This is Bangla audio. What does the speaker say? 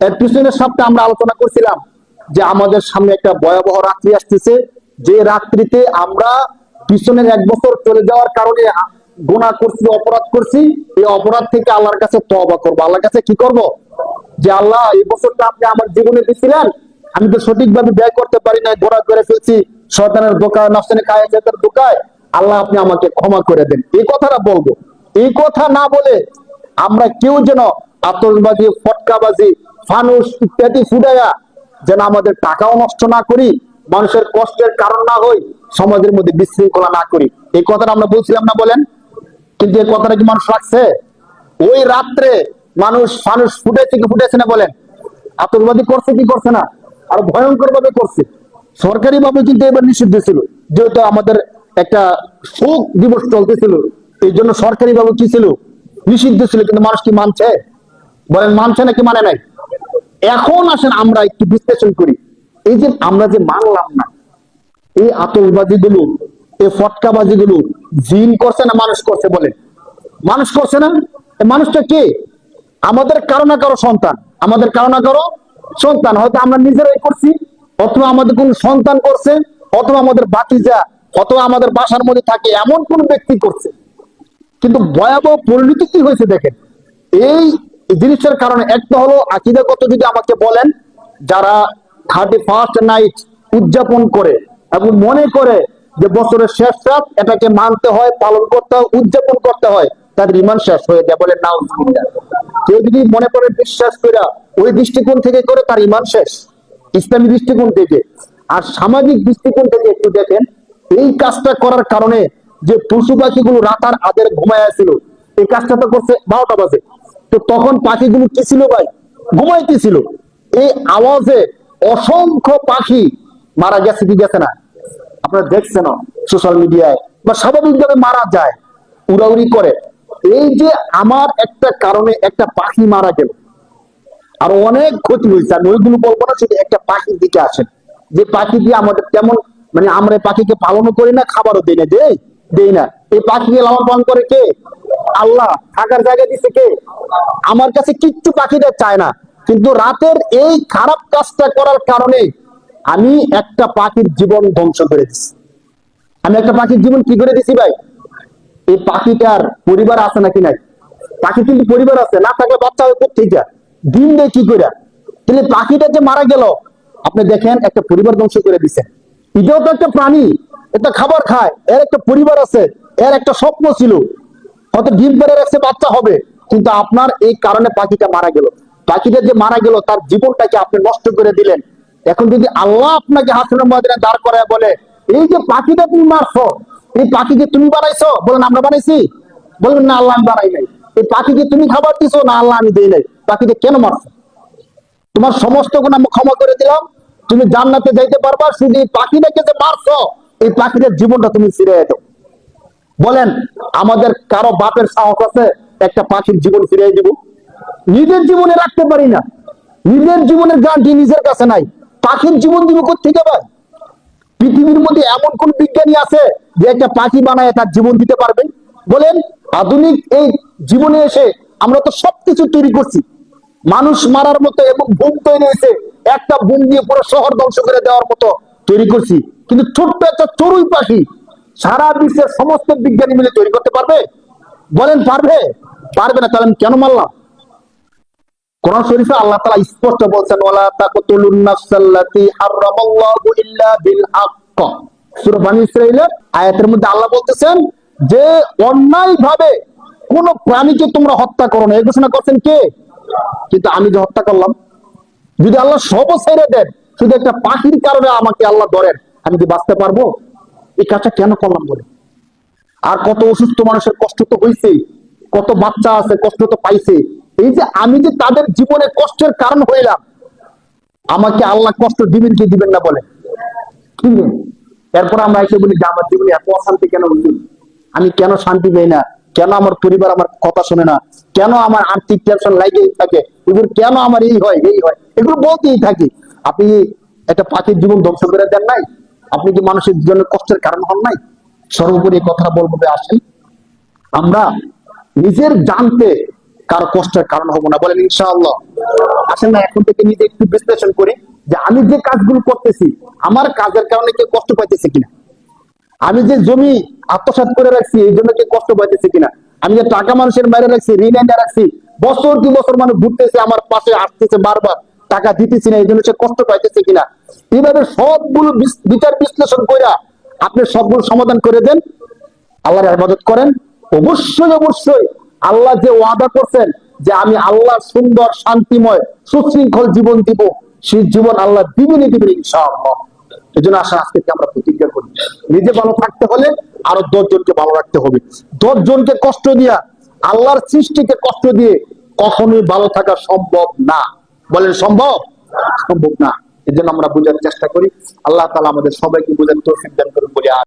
এর পিছনের সপ্তাহে আমরা আলোচনা করছিলাম যে আমাদের সামনে একটা ভয়াবহ রাত্রি আসতেছে। যে রাত্রিতে আমরা পিছনের এক বছর চলে যাওয়ার কারণে গুণা করছি, অপরাধ করছি, এই অপরাধ থেকে আল্লাহর কাছে তবা করব। আল্লাহর কাছে কি করব? যে আল্লাহ, এই বছরটা আপনি আমার জীবনে দিয়েছিলেন আমি তো সঠিকভাবে ব্যয় করতে পারি না ঘোরা করে ফেলছি, শয়তানের দোকায় নফসানে খায় দোকায় আল্লাহ আপনি আমাকে ক্ষমা করে দেন। এই কথাটা বলব। এই কথা না বলে আমরা কেউ যেন আতসবাজি ফটকাবাজি ফানুস ইত্যাদি ফুটাইয়া যেন আমাদের টাকাও নষ্ট না করি, মানুষের কষ্টের কারণ না হই, সমাজের মধ্যে বিশৃঙ্খলা না করি। এই কথাটা আমরা বলছিলাম না বলেন? কিন্তু এই কথাটা কি মানুষ রাখছে? ওই রাত্রে মানুষ মানুষ ফুটেছে কি ফুটেছে না বলেন? আতঙ্কবাদী করছে কি করছে না? আর ভয়ঙ্কর ভাবে করছে। সরকারি ভাবে কিন্তু এবার নিষিদ্ধ ছিল, যেহেতু আমাদের একটা শোক দিবস চলতেছিল। এই জন্য সরকারি ভাবে কি ছিল? নিষিদ্ধ ছিল, কিন্তু মানুষ কি মানছে? বলেন, মানছে নাকি মানে নাই? এখন আসেন, আমরা একটু বিশ্লেষণ করি। এই যে আমরা যে মানলাম না, এই আতঙ্কবাদী গুলো এই ফটকাবাজি গুলো জিন করছে না মানুষ করছে বলে মানুষ করছে না? মানুষটা কে? আমাদের কারও না কারও সন্তান। আমাদের কারও না কারও সন্তান। হয়তো আমরা নিজেরাই করছি, অথবা আমাদের কোন সন্তান করছে, অথবা আমাদের বাতিজা অথবা আমাদের বাসার মধ্যে থাকে, এমন কোন ব্যক্তি করছে। কিন্তু ভয়াবহ পরিণতি কি হয়েছে দেখেন? এই জিনিসটার কারণে একটা হলো আকিদাগত যদি আমাকে বলেন, যারা থার্টি ফার্স্ট নাইট উদযাপন করে এবং মনে করে যে বছরের শেষ রাত এটাকে মানতে হয়, পালন করতে হয়, উদযাপন করতে হয়, তাদের ইমান শেষ হয়ে যায় বলে নাও কেউ যদি মনে করে বিশ্বাস করে ওই দৃষ্টিকোণ থেকে করে, তার ইমান শেষ। ইসলামী দৃষ্টিকোণ থেকে। আর সামাজিক দৃষ্টিকোণ থেকে একটু দেখেন, এই কাজটা করার কারণে যে পশু পাখিগুলো রাতার আদের ঘুমায় ছিল এই কাজটা তো করছে বারোটা বাজে। তো তখন পাখিগুলো কি ছিল ভাই? ঘুমাইতেছিল এই আওয়াজে অসংখ্য পাখি মারা গেছে কি গেছে না? আপনারা দেখছেন সোশ্যাল মিডিয়ায় বা স্বাভাবিকভাবে মারা যায়, উড়াউড়ি করে। এই যে আমার একটা কারণে একটা পাখি মারা গেল। আর অনেক ক্ষতি হয়েছে। আমি ওইগুলো বলব না, শুধু একটা পাখির দিকে আসেন। যে পাখি দিয়ে আমাদের তেমন মানে আমরা পাখিকে পালনও করি না, খাবারও দিই না, দেই দেই না। এই পাখিকে লালন পালন করে কে? আল্লাহ থাকার জায়গা দিছে কে? আমার কাছে কিচ্ছু পাখিদের চায় না। কিন্তু রাতের এই খারাপ কাজটা করার কারণে আমি একটা পাখির জীবন ধ্বংস করে দিচ্ছি আমি একটা পাখির জীবন কি করে দিছি ভাই? এই পাখিটার পরিবার আছে নাকি নাই? পাখি কিন্তু পরিবার আছে, না থাকলে বাচ্চা হয় কোথেকে ডিম দেয় কি করে তাহলে পাখিটা যে মারা গেল, আপনি দেখেন একটা পরিবার ধ্বংস করে দিছে। এটাও তো একটা প্রাণী এটা খাবার খায়, এর একটা পরিবার আছে, এর একটা স্বপ্ন ছিল। হয়তো ডিম পেরে রাখছে, বাচ্চা হবে। কিন্তু আপনার এই কারণে পাখিটা মারা গেল। পাখিটা যে মারা গেল, তার জীবনটাকে আপনি নষ্ট করে দিলেন। এখন যদি আল্লাহ আপনাকে হাসনের ময়দানে দাঁড় করায় বলে, এই যে পাখিটা তুমি মারছো, এই পাখিকে তুমি বানাইছো? বলেন, আমরা বানাইছি? বলবেন না, আল্লাহ আমি বানাই নাই। এই পাখিকে তুমি খাবার দিছো? না, আল্লাহ আমি দিই নাই। পাখিকে কেন মারছো? তোমার সমস্ত গুণ আমি ক্ষমা করে দিলাম। তুমি জান্নাতে যাইতে পারবা, শুধু এই পাখিটাকে যে মারছো, এই পাখিটার জীবনটা তুমি ফিরে দাও। বলেন, আমাদের কারও বাপের সাহস আছে একটা পাখির জীবন ফিরিয়ে দিব? নিজের জীবনে রাখতে পারি না। নিজের জীবনের গ্যারান্টি নিজের কাছে নাই। পাখির জীবন দিব কোথেকে পাই পৃথিবীর মধ্যে এমন কোন বিজ্ঞানী আছে যে একটা পাখি বানায় তার জীবন দিতে পারবে? বলেন, আধুনিক এই জীবনে এসে আমরা তো সবকিছু তৈরি করছি। মানুষ মারার মতো এবং বুম তৈরি হয়েছে, একটা বুম দিয়ে পুরো শহর ধ্বংস করে দেওয়ার মতো তৈরি করছি। কিন্তু ছোট্ট একটা চড়ুই পাখি সারা বিশ্বের সমস্ত বিজ্ঞানী মিলে তৈরি করতে পারবে? বলেন, পারবে? পারবে না, তাহলে আমি কেন মারলাম? কোরআন শরীফে আল্লাহ তাআলা স্পষ্ট বলছেন তাকতুলুন নাফসাল্লাতী হারামাল্লাহু ইল্লা বিল হক। সূরা ইসরাঈলের আয়াতের মধ্যে আল্লাহ বলতেছেন যে অন্যায় ভাবে কোন প্রাণীকে তোমরা হত্যা করো না। এই ঘোষণা করছেন কে? কিন্তু আমি যে হত্যা করলাম, যদি আল্লাহ সব ছেড়ে দেন, শুধু একটা পাখির কারণে আমাকে আল্লাহ ধরেন, আমি কি বাঁচতে পারব? এই কাজটা কেন করলাম বলে? আর কত অসুস্থ মানুষের কষ্ট তো হয়েছে কত বাচ্চা আছে, কষ্ট তো পাইছে। এই যে আমি যে তাদের জীবনে কষ্টের কারণ হইলাম, আমাকে আল্লাহ কষ্ট দিবেন কি দিবেন না বলে? এরপর আমরা এসে বলি যে, আমার জীবনে এত অশান্তি কেন হচ্ছে আমি কেন শান্তি পাই না? কেন আমার পরিবার আমার কথা শোনে না? কেন আমার আর্থিক টেনশন লাগেই থাকে? এগুলো কেন আমার এই হয় এই হয়? এগুলো বলতেই থাকি। আপনি একটা পাখির জীবন ধ্বংস করে দেন নাই? আপনি কি মানুষের জন্য কষ্টের কারণ হন নাই? সর্বোপরি কথা বলব আসেন। আমরা নিজের জানতে কারও কষ্টের কারণ হব না। বলেন, ইনশাআল্লাহ। আসেন না, এখন থেকে নিজে একটু বিশ্লেষণ করি যে আমি যে কাজগুলো করতেছি, আমার কাজের কারণে কেউ কষ্ট পাইতেছে কিনা? আমি যে জমি আত্মসাৎ করে রাখছি, এই জন্য কেউ কষ্ট পাইতেছে কিনা? আমি যে টাকা মানুষের বাইরে রাখছি, ঋণ এনে রাখছি, বছর কি বছর মানুষ ঘুরতেছে, আমার পাশে আসতেছে বারবার। টাকা দিতেছি না, এই জন্য সে কষ্ট পাইতেছে কিনা? এইভাবে সবগুলো বিচার বিশ্লেষণ কইরা আপনি সবগুলো সমাধান করে দেন, আল্লাহর ইবাদত করেন। অবশ্যই অবশ্যই আল্লাহ যে ওয়াদা করছেন যে আমি আল্লাহ সুন্দর, শান্তিময়, সুশৃঙ্খল জীবন দিব, সেই জীবন আল্লাহ দিবেন ইনশাআল্লাহ। এই জন্য আসা, আজকে আমরা প্রতিজ্ঞা করি? নিজে ভালো থাকতে হলে আরও দশ জনকে ভালো রাখতে হবে। দশ জনকে কষ্ট দিয়া, আল্লাহর সৃষ্টিকে কষ্ট দিয়ে কখনোই ভালো থাকা সম্ভব না। বলেন, সম্ভব? সম্ভব না। জন্য আমরা বোঝার চেষ্টা করি। আল্লাহ তালা আমাদের সবাইকে বোঝার তৌফিক দান করুন বলে